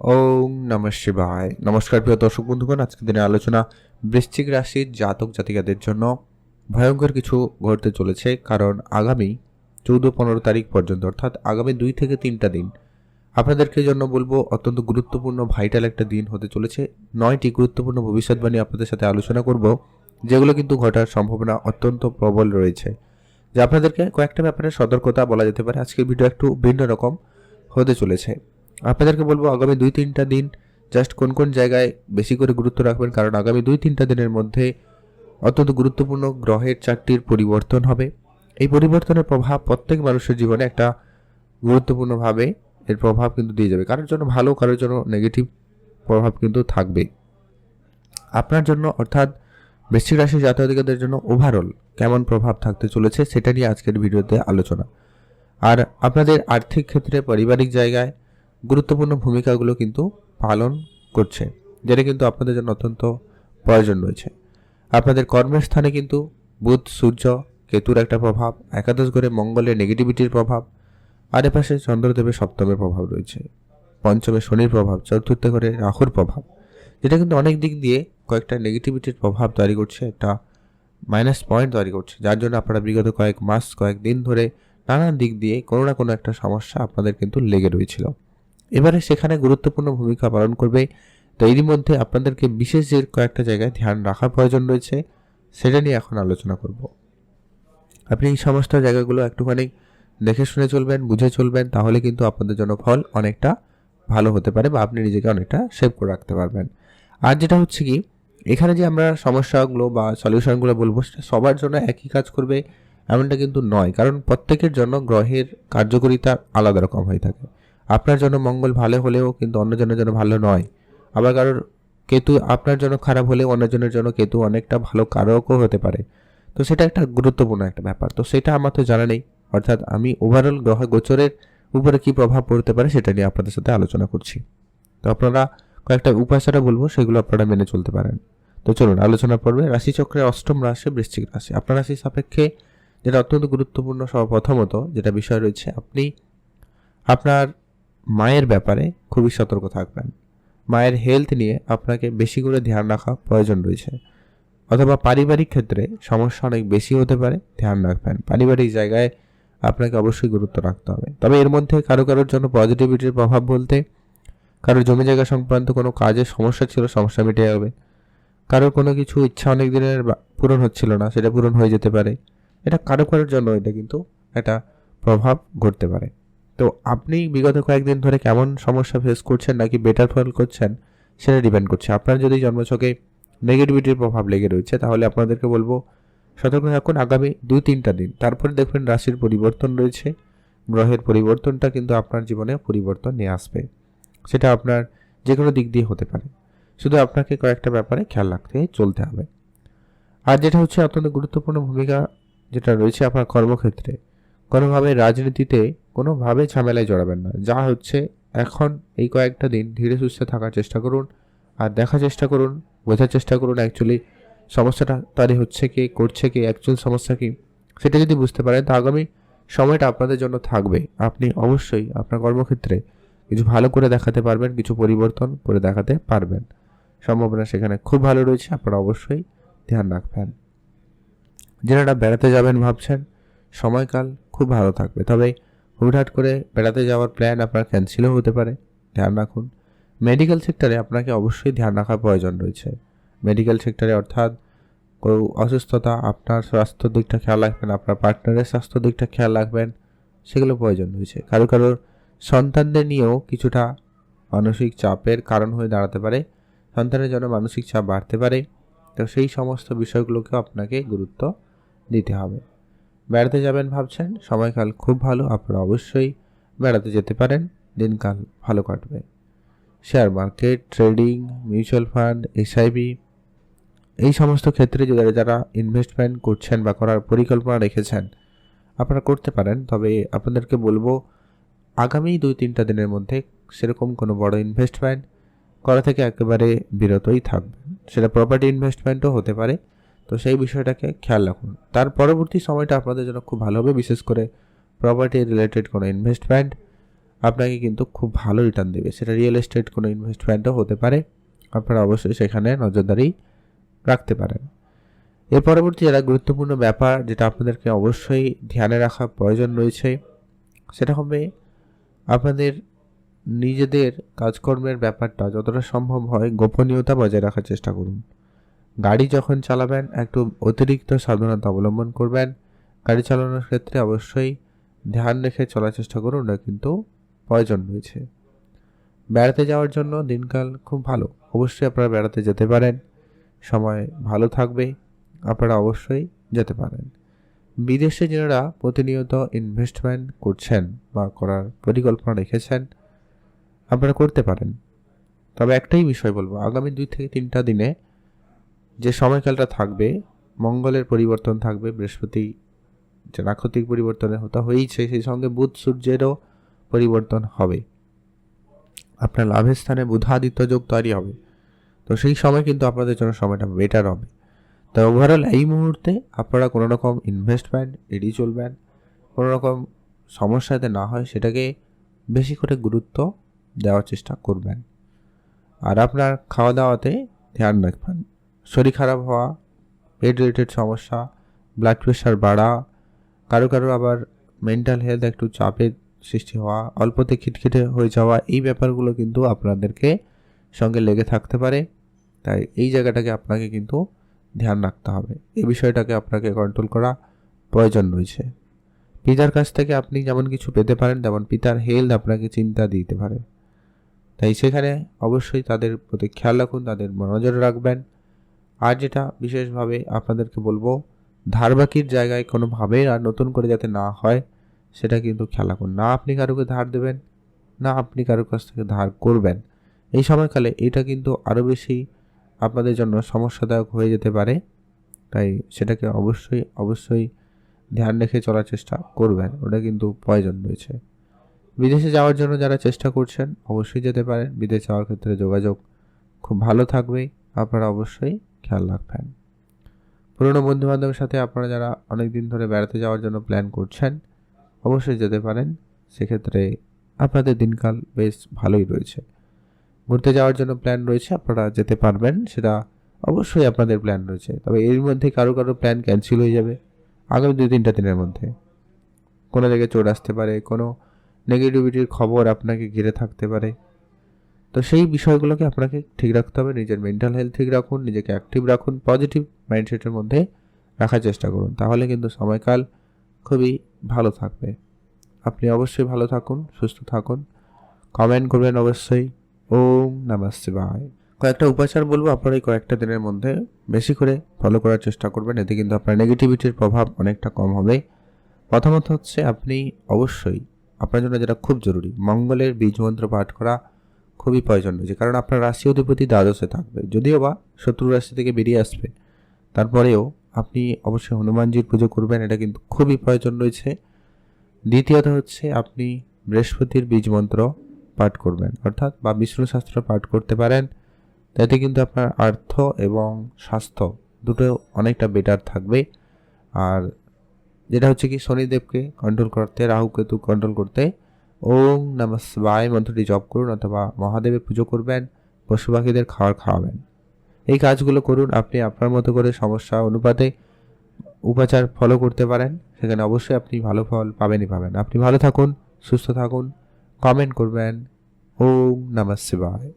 ওম নম শিবায়। নমস্কার প্রিয় দর্শক বন্ধুগণ, আজকের দিনের আলোচনা বৃশ্চিক রাশির জাতক জাতিকাদের জন্য ভয়ঙ্কর কিছু ঘটতে চলেছে, কারণ আগামী চৌদ্দ পনেরো তারিখ পর্যন্ত, অর্থাৎ আগামী দুই থেকে তিনটা দিন আপনাদেরকে জন্য বলব, অত্যন্ত গুরুত্বপূর্ণ ভাইটাল একটা দিন হতে চলেছে। নয়টি গুরুত্বপূর্ণ ভবিষ্যৎবাণী আপনাদের সাথে আলোচনা করব, যেগুলো কিন্তু ঘটার সম্ভাবনা অত্যন্ত প্রবল রয়েছে। যা আপনাদেরকে কয়েকটা ব্যাপারে সতর্কতা বলা যেতে পারে। আজকের ভিডিও একটু ভিন্ন রকম হতে চলেছে। আপনাদেরকে বলব, আগামী দুই, তিনটা দিন জাস্ট কোন কোন জায়গায় বেশি করে গুরুত্ব রাখবেন? কারণ আগামী দুই, তিনটা দিনের মধ্যে অত্যন্ত গুরুত্বপূর্ণ গ্রহের চারটির পরিবর্তন হবে। এই পরিবর্তনের প্রভাব প্রত্যেক মানুষের জীবনে একটা গুরুত্বপূর্ণভাবে এর প্রভাব কিন্তু দিয়ে যাবে। কারোর জন্য ভালো, কারোর জন্য নেগেটিভ প্রভাব কিন্তু থাকবে। আপনার জন্য অর্থাৎ বৃশ্চিক রাশি জাতীয়তাদের জন্য ওভারঅল কেমন প্রভাব থাকতে চলেছে সেটা নিয়ে আজকের ভিডিওতে আলোচনা। আর আপনাদের আর্থিক ক্ষেত্রে, পারিবারিক জায়গায় গুরুত্বপূর্ণ ভূমিকাগুলো কিন্তু পালন করছে, যেটা কিন্তু আপনাদের জন্য অত্যন্ত প্রয়োজন রয়েছে। আপনাদের কর্মের স্থানে কিন্তু বুধ, সূর্য, কেতুর একটা প্রভাব, একাদশ ঘরে মঙ্গলের নেগেটিভিটির প্রভাব, আর এপাশে চন্দ্রদেবের সপ্তমের প্রভাব রয়েছে, পঞ্চমে শনির প্রভাব, চতুর্থ ঘরে রাহুর প্রভাব, যেটা কিন্তু অনেক দিক দিয়ে কয়েকটা নেগেটিভিটির প্রভাব তৈরি করছে, একটা মাইনাস পয়েন্ট তৈরি করছে, যার জন্য আপনারা বিগত কয়েক মাস, কয়েক দিন ধরে নানান দিক দিয়ে কোনো না কোনো একটা সমস্যা আপনাদের কিন্তু লেগে রয়েছিল। এবারে সেখানে গুরুত্বপূর্ণ ভূমিকা পালন করবে। তো এরই মধ্যে আপনাদেরকে বিশেষ যে কয়েকটা জায়গায় ধ্যান রাখার প্রয়োজন রয়েছে, সেটা নিয়ে এখন আলোচনা করব। আপনি এই সমস্ত জায়গাগুলো একটুখানি দেখে শুনে চলবেন, বুঝে চলবেন, তাহলে কিন্তু আপনাদের জন্য ফল অনেকটা ভালো হতে পারে বা আপনি নিজেকে অনেকটা সেভ করে রাখতে পারবেন। আর যেটা হচ্ছে কি, এখানে যে আমরা সমস্যাগুলো বা সলিউশনগুলো বলব, সেটা সবার জন্য একই কাজ করবে, এমনটা কিন্তু নয়। কারণ প্রত্যেকের জন্য গ্রহের কার্যকারিতা আলাদা রকম হয়ে থাকে। আপনার জন্য মঙ্গল ভালো হলেও কিন্তু অন্যজনের জন্য ভালো নয়। আবার কারোর কেতু আপনার জন্য খারাপ হলে অন্যজনের জন্য কেতু অনেকটা ভালো কারকও হতে পারে। তো সেটা একটা গুরুত্বপূর্ণ একটা ব্যাপার। তো সেটা আমার তো জানা নেই। অর্থাৎ আমি ওভারঅল গ্রহ গোচরের উপরে কি প্রভাব পড়তে পারে সেটা নিয়ে আপনাদের সাথে আলোচনা করছি। তো আপনারা কয়েকটা উপাচারা বলব, সেগুলো আপনারা মেনে চলতে পারেন। তো চলুন, আলোচনা পর্বে রাশিচক্রের অষ্টম রাশি, বৃশ্চিক রাশি। আপনার রাশির সাপেক্ষে যেটা অত্যন্ত গুরুত্বপূর্ণ সব প্রথমত যেটা বিষয় রয়েছে, আপনি আপনার মায়ের ব্যাপারে খুবই সতর্ক থাকবেন। মায়ের হেলথ নিয়ে আপনাকে বেশি করে ধ্যান রাখা প্রয়োজন রয়েছে। অথবা পারিবারিক ক্ষেত্রে সমস্যা অনেক বেশি হতে পারে, ধ্যান রাখবেন। পারিবারিক জায়গায় আপনাকে অবশ্যই গুরুত্ব রাখতে হবে। তবে এর মধ্যে কারও কারোর জন্য পজিটিভিটির প্রভাব বলতে, কারোর জমি জায়গা সংক্রান্ত কোনো কাজের সমস্যা ছিল, সমস্যা মিটে যাবে। কারোর কোনো কিছু ইচ্ছা অনেক দিনের পূরণ হচ্ছিল না, সেটা পূরণ হয়ে যেতে পারে। এটা কারও কারোর জন্য এটা কিন্তু একটা প্রভাব ঘটতে পারে। তো আপনি বিগত কয়েকদিন ধরে কেমন সমস্যা ফেস করছেন নাকি বেটার ফল করছেন, সেটা ডিপেন্ড করছে। আপনার যদি জন্মছকে নেগেটিভিটির প্রভাব লেগে রয়েছে, তাহলে আপনাদেরকে বলব, সতর্ক থাকুন আগামী দুই তিনটা দিন। তারপরে দেখবেন রাশির পরিবর্তন রয়েছে, গ্রহের পরিবর্তনটা কিন্তু আপনার জীবনে পরিবর্তন নিয়ে আসবে। সেটা আপনার যে কোনো দিক দিয়ে হতে পারে। শুধু আপনাকে কয়েকটা ব্যাপারে খেয়াল রাখতে চলতে হবে। আর যেটা হচ্ছে অত্যন্ত গুরুত্বপূর্ণ ভূমিকা যেটা রয়েছে আপনার কর্মক্ষেত্রে কোনোভাবে রাজনীতিতে কোনোভাবে ঝামেলায় জড়াবেন না। যা হচ্ছে, এখন এই কয়েকটা দিন ধীরে সুস্থে থাকার চেষ্টা করুন আর দেখার চেষ্টা করুন, বোঝার চেষ্টা করুন অ্যাকচুয়ালি সমস্যাটা তারই হচ্ছে কি, করছে কি অ্যাকচুয়াল সমস্যা কি, সেটা যদি বুঝতে পারেন, তো আগামী সময়টা আপনাদের জন্য থাকবে। আপনি অবশ্যই আপনার কর্মক্ষেত্রে কিছু ভালো করে দেখাতে পারবেন, কিছু পরিবর্তন করে দেখাতে পারবেন। সম্ভাবনা সেখানে খুব ভালো রয়েছে, আপনারা অবশ্যই ধ্যান রাখবেন। যারা বেড়াতে যাবেন ভাবছেন সময়কাল খুব ভালো থাকবে। তবে হুটহাট করে বেড়াতে যাওয়ার প্ল্যান আপনার ক্যান্সেলও হতে পারে। ধ্যান রাখুন। মেডিকেল সেক্টরে আপনাকে অবশ্যই ধ্যান রাখার প্রয়োজন রয়েছে। মেডিকেল সেক্টরে অর্থাৎ কোনো অসুস্থতা, আপনার স্বাস্থ্য দিকটা খেয়াল রাখবেন, আপনার পার্টনারের স্বাস্থ্য দিকটা খেয়াল রাখবেন, সেগুলো প্রয়োজন রয়েছে। কারও কারোর সন্তানদের নিয়েও কিছুটা মানসিক চাপের কারণ হয়ে দাঁড়াতে পারে। সন্তানের জন্য মানসিক চাপ বাড়তে পারে। তো সেই সমস্ত বিষয়গুলোকেও আপনাকে গুরুত্ব দিতে হবে। বেড়াতে যাবেন ভাবছেন? সময়কাল খুব ভালো, আপনারা অবশ্যই বেড়াতে যেতে পারেন। দিনকাল ভালো কাটবে। Share market, trading, mutual fund SIP এই সমস্ত ক্ষেত্রে যারা যারা ইনভেস্টমেন্ট করছেন বা করার পরিকল্পনা রেখেছেন, আপনারা করতে পারেন। তবে আপনাদেরকে বলব, আগামী দুই তিনটা দিনের মধ্যে সেরকম কোনো বড় ইনভেস্টমেন্ট করা থেকে একেবারে বিরতই থাকবেন সেটা প্রপার্টি ইনভেস্টমেন্টও হতে পারে। তো সেই বিষয়টাকে খেয়াল রাখুন। তার পরবর্তী সময়টা আপনাদের জন্য খুব ভালো হবে, বিশেষ করে প্রপার্টি রিলেটেড কোনো ইনভেস্টমেন্ট আপনাকে কিন্তু খুব ভালো রিটার্ন দেবে। সেটা রিয়েল এস্টেট কোনো ইনভেস্টমেন্টও হতে পারে। আপনারা অবশ্যই সেখানে নজরদারি রাখতে পারেন। এর পরবর্তী যারা গুরুত্বপূর্ণ ব্যাপার যেটা আপনাদেরকে অবশ্যই ধ্যানে রাখা প্রয়োজন রয়েছে, সেটা হবে আপনাদের নিজেদের কাজকর্মের ব্যাপারটা যতটা সম্ভব হয় গোপনীয়তা বজায় রাখার চেষ্টা করুন। গাড়ি যখন চালাবেন, একটু অতিরিক্ত সাবধানতা অবলম্বন করবেন। গাড়ি চালানোর ক্ষেত্রে অবশ্যই ধ্যান রেখে চলার চেষ্টা করুন না কিন্তু প্রয়োজন রয়েছে। বেড়াতে যাওয়ার জন্য দিনকাল খুব ভালো। অবশ্যই আপনারা বেড়াতে যেতে পারেন। সময় ভালো থাকবে। আপনারা অবশ্যই যেতে পারেন। বিদেশে যারা প্রতিনিয়ত ইনভেস্টমেন্ট করছেন বা করার পরিকল্পনা রেখেছেন, আপনারা করতে পারেন। তবে একটাই বিষয় বলব, আগামী দুই থেকে তিনটা দিনে যে সময়কালটা থাকবে, মঙ্গলের পরিবর্তন থাকবে, বৃহস্পতি যে নাক্ষত্রিক পরিবর্তনে হতে হয়েছে সেই সঙ্গে বুধ সূর্যেরও পরিবর্তন হবে। আপনার লাভের স্থানে বুধাদিত্য যোগ তৈরি হবে। তো সেই সময় কিন্তু আপনাদের জন্য সময়টা বেটার হবে। তো ওভারঅল এই মুহূর্তে আপনারা কোনো রকম ইনভেস্টমেন্ট এড়িয়ে চলবেন, কোনো রকম সমস্যা যাতে না হয়, সেটাকে বেশি করে গুরুত্ব দেওয়ার চেষ্টা করবেন। আর আপনার খাওয়া দাওয়াতে ধ্যান রাখবেন। শরীর খারাপ হওয়া পেট রিলেটেড সমস্যা ব্লাড প্রেশার বাড়া, কারও কারও আবার মেন্টাল হেলথ একটু চাপের সৃষ্টি হওয়া, অল্পতে খিটখিটে হয়ে যাওয়া, এই ব্যাপারগুলো কিন্তু আপনাদেরকে সঙ্গে লেগে থাকতে পারে। তাই এই জায়গাটাকে আপনাকে কিন্তু ধ্যান রাখতে হবে। এই বিষয়টাকে আপনাকে কন্ট্রোল করা প্রয়োজন রয়েছে। পিতার কাছ থেকে আপনি যেমন কিছু পেতে পারেন, তেমন পিতার হেলথ আপনাকে চিন্তা দিতে পারে। তাই সেখানে অবশ্যই তাদের প্রতি খেয়াল রাখুন, তাদের নজরে রাখবেন। আর যেটা বিশেষভাবে আপনাদেরকে বলব, ধারবাকির জায়গায় কোনোভাবেই আর নতুন করে যাতে না হয়, সেটা কিন্তু খেয়াল রাখুন। না আপনি কারোকে ধার দেবেন, না আপনি কারোর কাছ থেকে ধার করবেন। এই সময়কালে এটা কিন্তু আরও বেশি আপনাদের জন্য সমস্যাদায়ক হয়ে যেতে পারে। তাই সেটাকে অবশ্যই অবশ্যই ধ্যান রেখে চলার চেষ্টা করবেন। ওটা কিন্তু প্রয়োজন রয়েছে। বিদেশে যাওয়ার জন্য যারা চেষ্টা করছেন, অবশ্যই যেতে পারেন। বিদেশ যাওয়ার ক্ষেত্রে যোগাযোগ খুব ভালো থাকবে। আপনারা অবশ্যই খেয়াল রাখবেন পুরনো বন্ধুবান্ধবের সাথে আপনারা যারা অনেক দিন ধরে বেড়াতে যাওয়ার জন্য প্ল্যান করছেন, অবশ্যই যেতে পারেন। সেক্ষেত্রে আপনাদের দিনকাল বেশ ভালোই রয়েছে। ঘুরতে যাওয়ার জন্য প্ল্যান রয়েছে, আপনারা যেতে পারবেন, সেটা অবশ্যই আপনাদের প্ল্যান রয়েছে। তবে এর মধ্যে কারও কারও প্ল্যান ক্যান্সেল হয়ে যাবে আগামী দুই তিনটা দিনের মধ্যে। কোনো জায়গায় চোট আসতে পারে, কোনো নেগেটিভিটির খবর আপনাকে ঘিরে থাকতে পারে। তো সেই বিষয়গুলোকে আপনাকে ঠিক রাখতে হবে। নিজের মেন্টাল হেলথ ঠিক রাখুন, নিজেকে অ্যাক্টিভ রাখুন পজিটিভ মাইন্ডসেটের মধ্যে রাখার চেষ্টা করুন। তাহলে কিন্তু সময়কাল খুবই ভালো থাকবে। আপনি অবশ্যই ভালো থাকুন, সুস্থ থাকুন। কমেন্ট করবেন অবশ্যই। ওম নমঃ শিবায়। কয়েকটা উপাচার বলব, আপনারা এই কয়েকটা দিনের মধ্যে বেশি করে ফলো করার চেষ্টা করবেন। এতে কিন্তু আপনার নেগেটিভিটির প্রভাব অনেকটা কম হবে। প্রথমত হচ্ছে আপনি অবশ্যই, আপনার জন্য যেটা খুব জরুরি, মঙ্গলের বীজ মন্ত্র পাঠ করা খুবই প্রয়োজন রয়েছে। কারণ আপনার রাশি অধিপতি দ্বাদশে থাকবে। যদিও বা শত্রু রাশি থেকে বেরিয়ে আসবে, তারপরেও আপনি অবশ্যই হনুমানজির পুজো করবেন, এটা কিন্তু খুবই প্রয়োজন রয়েছে। দ্বিতীয়ত হচ্ছে আপনি বৃহস্পতির বীজ মন্ত্র পাঠ করবেন, অর্থাৎ বা বিষ্ণু শাস্ত্র পাঠ করতে পারেন। তাতে কিন্তু আপনার অর্থ এবং স্বাস্থ্য দুটো অনেকটা বেটার থাকবে। আর যেটা হচ্ছে কি শনিদেবকে কন্ট্রোল করতে রাহু কেতু কন্ট্রোল করতে ওম নম শিবায়। মন্ত্রটি জপ করুন অথবা মহাদেবের পুজো করবেন পশু পাখিদের খাওয়ার খাওয়াবেন। এই কাজগুলো করুন, আপনি আপনার মতো করে সমস্যা, অনুপাতে উপাচার ফলো করতে পারেন। সেখানে অবশ্যই আপনি ভালো ফল পাবেনই পাবেন। আপনি ভালো থাকুন, সুস্থ থাকুন কমেন্ট করবেন। ওম নম শিবায়।